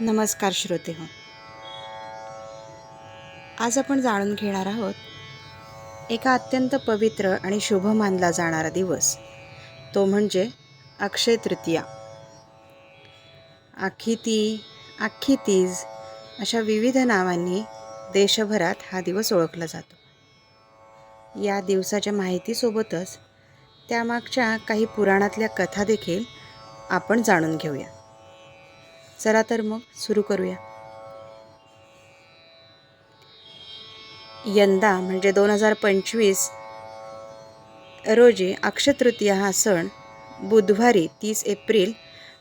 नमस्कार श्रोते हो. आज आपण जाणून घेणार आहोत एका अत्यंत पवित्र आणि शुभ मानला जाणारा दिवस. तो म्हणजे अक्षय तृतीया. आखी ती आखी तीज अशा विविध नावांनी देशभरात हा दिवस ओळखला जातो. या दिवसाच्या माहितीसोबतच त्यामागच्या काही पुराणातल्या कथा देखील आपण जाणून घेऊया. चला तर मग सुरू करूया. यंदा म्हणजे दोन हजार पंचवीस रोजी अक्षतृतीया हा सण बुधवारी तीस एप्रिल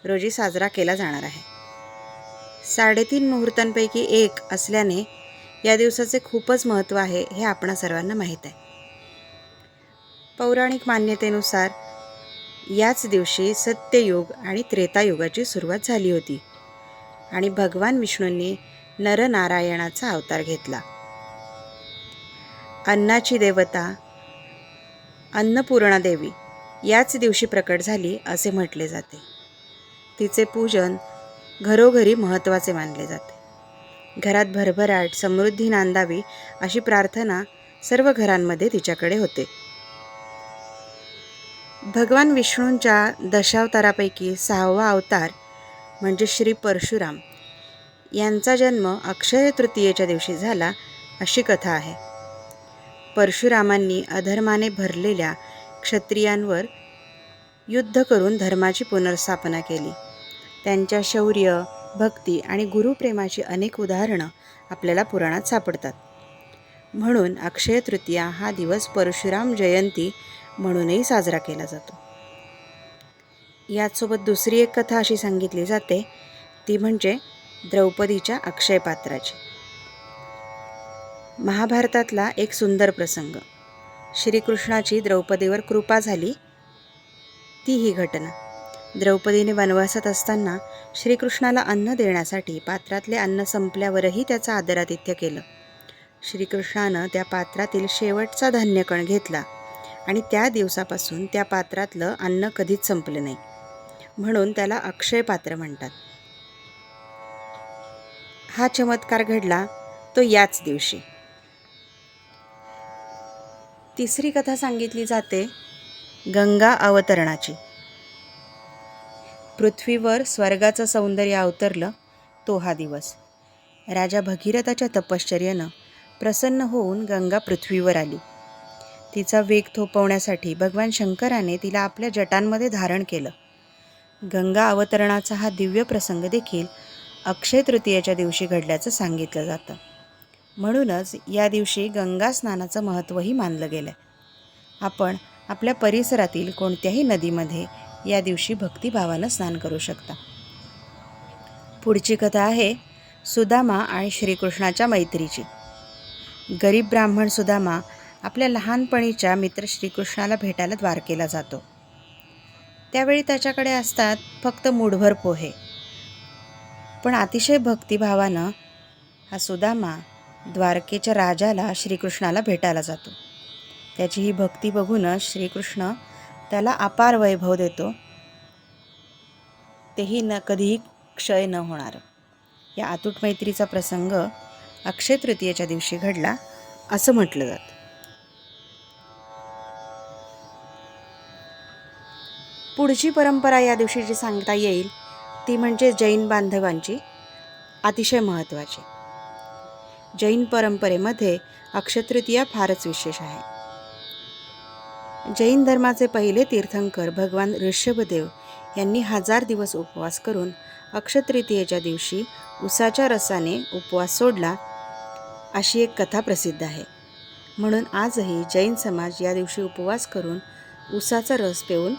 रोजी साजरा केला जाणार आहे. साडेतीन मुहूर्तांपैकी एक असल्याने या दिवसाचे खूपच महत्त्व आहे हे आपणा सर्वांना माहीत आहे. पौराणिक मान्यतेनुसार याच दिवशी सत्ययुग आणि त्रेतायुगाची सुरुवात झाली होती. आणि भगवान विष्णूंनी नरनारायणाचा अवतार घेतला. अन्नाची देवता अन्नपूर्णा देवी याच दिवशी प्रकट झाली असे म्हटले जाते. तिचे पूजन घरोघरी महत्त्वाचे मानले जाते. घरात भरभराट समृद्धी नांदावी अशी प्रार्थना सर्व घरांमध्ये तिच्याकडे होते. भगवान विष्णूंच्या दशावतारापैकी सहावा अवतार म्हणजे श्री परशुराम. यांचा जन्म अक्षय तृतीयेच्या दिवशी झाला अशी कथा आहे. परशुरामांनी अधर्माने भरलेल्या क्षत्रियांवर युद्ध करून धर्माची पुनर्स्थापना केली. त्यांच्या शौर्य भक्ती आणि गुरुप्रेमाची अनेक उदाहरणं आपल्याला पुराणात सापडतात. म्हणून अक्षय तृतीया हा दिवस परशुराम जयंती म्हणूनही साजरा केला जातो. याचसोबत दुसरी एक कथा अशी सांगितली जाते. ती म्हणजे द्रौपदीच्या अक्षय पात्राची महाभारतातला एक सुंदर प्रसंग. श्रीकृष्णाची द्रौपदीवर कृपा झाली. ती ही घटना. द्रौपदीने वनवासात असताना श्रीकृष्णाला अन्न देण्यासाठी पात्रातले अन्न संपल्यावरही त्याचं आदरातिथ्य केलं. श्रीकृष्णानं त्या पात्रातील शेवटचा धान्यकण घेतला आणि त्या दिवसापासून त्या पात्रातलं अन्न कधीच संपलं नाही. म्हणून त्याला अक्षय पात्र म्हणतात. हा चमत्कार घडला तो याच दिवशी. तिसरी कथा सांगितली जाते गंगा अवतरणाची. पृथ्वीवर स्वर्गाचं सौंदर्य अवतरलं तो हा दिवस. राजा भगीरथाच्या तपश्चर्यानं प्रसन्न होऊन गंगा पृथ्वीवर आली. तिचा वेग थोपवण्यासाठी भगवान शंकराने तिला आपल्या जटांमध्ये धारण केलं. गंगा अवतरणाचा हा दिव्य प्रसंग देखील अक्षय तृतीयेच्या दिवशी घडल्याचं सांगितलं जातं. म्हणूनच या दिवशी गंगा स्नानाचं महत्त्वही मानलं गेलं आहे आपण आपल्या परिसरातील कोणत्याही नदीमध्ये या दिवशी भक्तिभावानं स्नान करू शकता. पुढची कथा आहे सुदामा आणि श्रीकृष्णाच्या मैत्रीची. गरीब ब्राह्मण सुदामा आपल्या लहानपणीच्या मित्र श्रीकृष्णाला भेटायला द्वारकेला जातो. त्यावेळी त्याच्याकडे असतात फक्त मूठभर पोहे. पण अतिशय भक्तिभावानं हा सुदामा द्वारकेच्या राजाला श्रीकृष्णाला भेटायला जातो. त्याची ही भक्ती बघूनच श्रीकृष्ण त्याला अपार वैभव देतो. तेही न कधीही क्षय न होणार. या अतूट मैत्रीचा प्रसंग अक्षय तृतीयेच्या दिवशी घडला असं म्हटलं जातं. पुढची परंपरा या दिवशी जी सांगता येईल ती म्हणजे जैन बांधवांची अतिशय महत्त्वाची. जैन परंपरेमध्ये अक्षतृतीया फारच विशेष आहे. जैन धर्माचे पहिले तीर्थंकर भगवान ऋषभदेव यांनी हजार दिवस उपवास करून अक्षतृतीयेच्या दिवशी उसाच्या रसाने उपवास सोडला अशी एक कथा प्रसिद्ध आहे. म्हणून आजही जैन समाज या दिवशी उपवास करून उसाचा रस पिऊन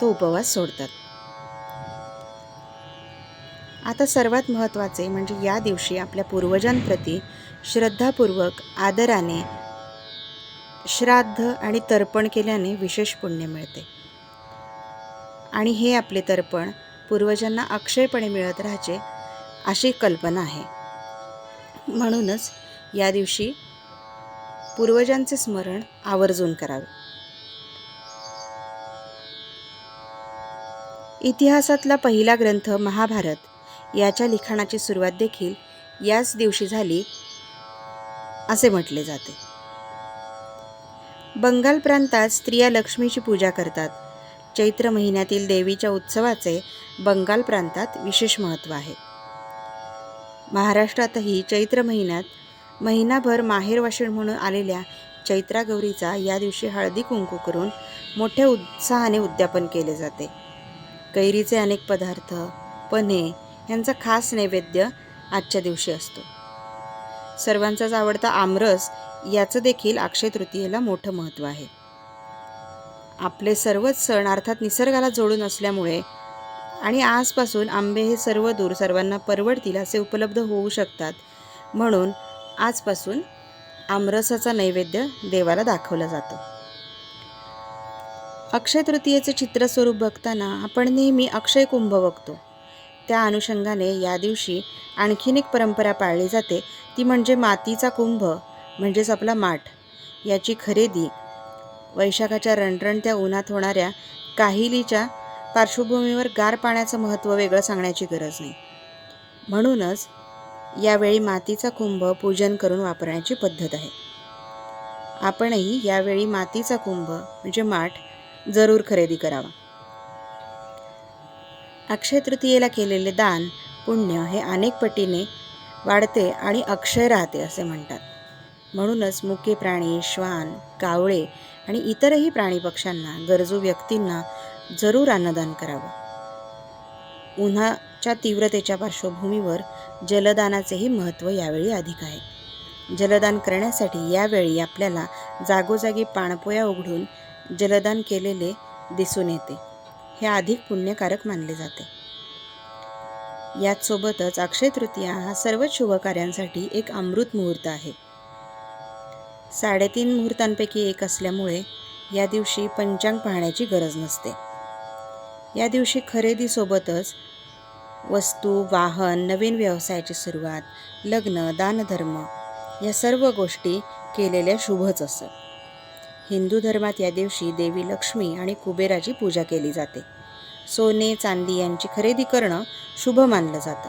तो उपवास सोडतात. आता सर्वात महत्त्वाचे म्हणजे या दिवशी आपल्या पूर्वजांप्रती श्रद्धापूर्वक आदराने श्राद्ध आणि तर्पण केल्याने विशेष पुण्य मिळते. आणि हे आपले तर्पण पूर्वजांना अक्षयपणे मिळत राहायचे अशी कल्पना आहे. म्हणूनच या दिवशी पूर्वजांचे स्मरण आवर्जून करावे. इतिहासातला पहिला ग्रंथ महाभारत. याच्या लिखाणाची सुरुवात देखील याच दिवशी झाली असे म्हटले जाते. बंगाल प्रांतात स्त्रिया लक्ष्मीची पूजा करतात. चैत्र महिन्यातील देवीच्या उत्सवाचे बंगाल प्रांतात विशेष महत्त्व आहे. महाराष्ट्रातही चैत्र महिन्यात महिनाभर माहेरवाशीण म्हणून आलेल्या चैत्रा गौरीचा या दिवशी हळदी कुंकू करून मोठ्या उत्साहाने उद्यापन केले जाते. कैरीचे अनेक पदार्थ पन्हे यांचा खास नैवेद्य आजच्या दिवशी असतो. सर्वांचाच आवडता आमरस याचं देखील अक्षय तृतीयेला मोठं महत्त्व आहे. आपले सर्वच सण अर्थात निसर्गाला जोडून असल्यामुळे आणि आजपासून आंबे हे सर्व दूर सर्वांना परवडतील असे उपलब्ध होऊ शकतात म्हणून आजपासून आमरसाचा नैवेद्य देवाला दाखवला जातो. अक्षय तृतीयेचं चित्रस्वरूप बघताना आपण नेहमी अक्षय कुंभ बघतो. त्या अनुषंगाने या दिवशी आणखीन एक परंपरा पाळली जाते. ती म्हणजे मातीचा कुंभ म्हणजेच आपला माठ. याची खरेदी वैशाखाच्या रणरणत्या उन्हात होणाऱ्या काहिलीच्या पार्श्वभूमीवर गार पाण्याचं महत्त्व वेगळं सांगण्याची गरज नाही. म्हणूनच यावेळी मातीचा कुंभ पूजन करून वापरण्याची पद्धत आहे. आपणही यावेळी मातीचा कुंभ म्हणजे माठ जरूर खरेदी करावा. अक्षय तृतीयेला केलेले दान पुण्य हे अनेक पटीने वाढते आणि अक्षय राहते असे म्हणतात. म्हणूनच मुके प्राणी श्वान कावळे आणि इतरही प्राणी पक्ष्यांना गरजू व्यक्तींना जरूर अन्नदान करावं. उन्हाच्या तीव्रतेच्या पार्श्वभूमीवर जलदानाचेही महत्त्व यावेळी अधिक आहे. जलदान करण्यासाठी यावेळी आपल्याला जागोजागी पाणपोया उघडून जलदान केलेले दिसून येते. हे अधिक पुण्यकारक मानले जाते. याचसोबतच अक्षय तृतीया हा सर्वच शुभ कार्यांसाठी एक अमृत मुहूर्त आहे. साडेतीन मुहूर्तांपैकी एक असल्यामुळे या दिवशी पंचांग पाहण्याची गरज नसते. या दिवशी खरेदीसोबतच वस्तू वाहन नवीन व्यवसायाची सुरुवात लग्न दानधर्म या सर्व गोष्टी केलेल्या शुभच असतात हिंदू धर्मात या दिवशी देवी लक्ष्मी आणि कुबेराची पूजा केली जाते. सोने चांदी यांची खरेदी करणं शुभ मानलं जातं.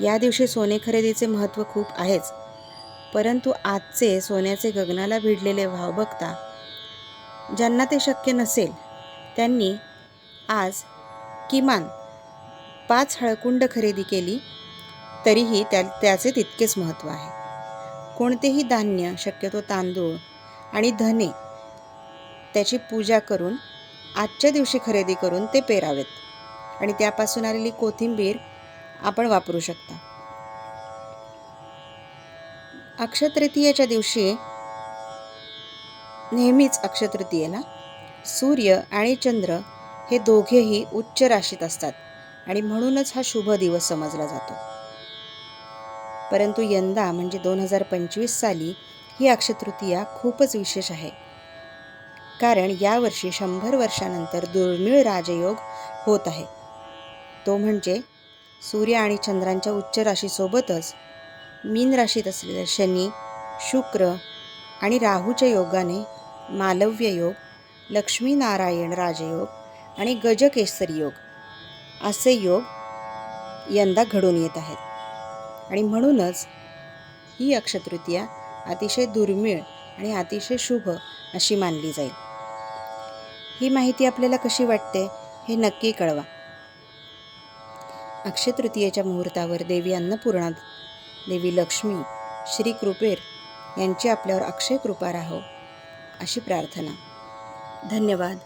या दिवशी सोने खरेदीचे महत्त्व खूप आहेच. परंतु आजचे सोन्याचे गगनाला भिडलेले भाव बघता ज्यांना ते शक्य नसेल त्यांनी आज किमान पाच हळकुंड खरेदी केली तरीही त्या त्याचे तितकेच महत्त्व आहे. कोणतेही धान्य शक्यतो तांदूळ आणि धने. त्याची पूजा करून आजच्या दिवशी खरेदी करून ते पेरावेत. आणि त्यापासून आलेली कोथिंबीर आपण वापरू शकता. अक्षतृतीयेच्या दिवशी नेहमीच अक्षतृतीयेला सूर्य आणि चंद्र हे दोघेही उच्च राशीत असतात आणि म्हणूनच हा शुभ दिवस समजला जातो. परंतु यंदा म्हणजे दोन हजार पंचवीस साली ही अक्षतृतीया खूपच विशेष आहे. कारण यावर्षी शंभर वर्षानंतर दुर्मिळ राजयोग होत आहे. तो म्हणजे सूर्य आणि चंद्रांच्या उच्च राशीसोबतच मीन राशीत असलेल्या शनी शुक्र आणि राहूच्या योगाने मालव्य योग लक्ष्मीनारायण राजयोग आणि गजकेसरी योग असे योग यंदा घडून येत आहेत. आणि म्हणूनच ही अक्षतृतीया अतिशय दुर्मिळ आणि अतिशय शुभ अशी मानली जाईल. ही माहिती आपल्याला कशी वाटते हे नक्की कळवा. अक्षय तृतीयेच्या मुहूर्तावर देवी अन्नपूर्णा देवी लक्ष्मी श्री कृपेर यांची आपल्यावर अक्षय कृपा राहो अशी प्रार्थना. धन्यवाद.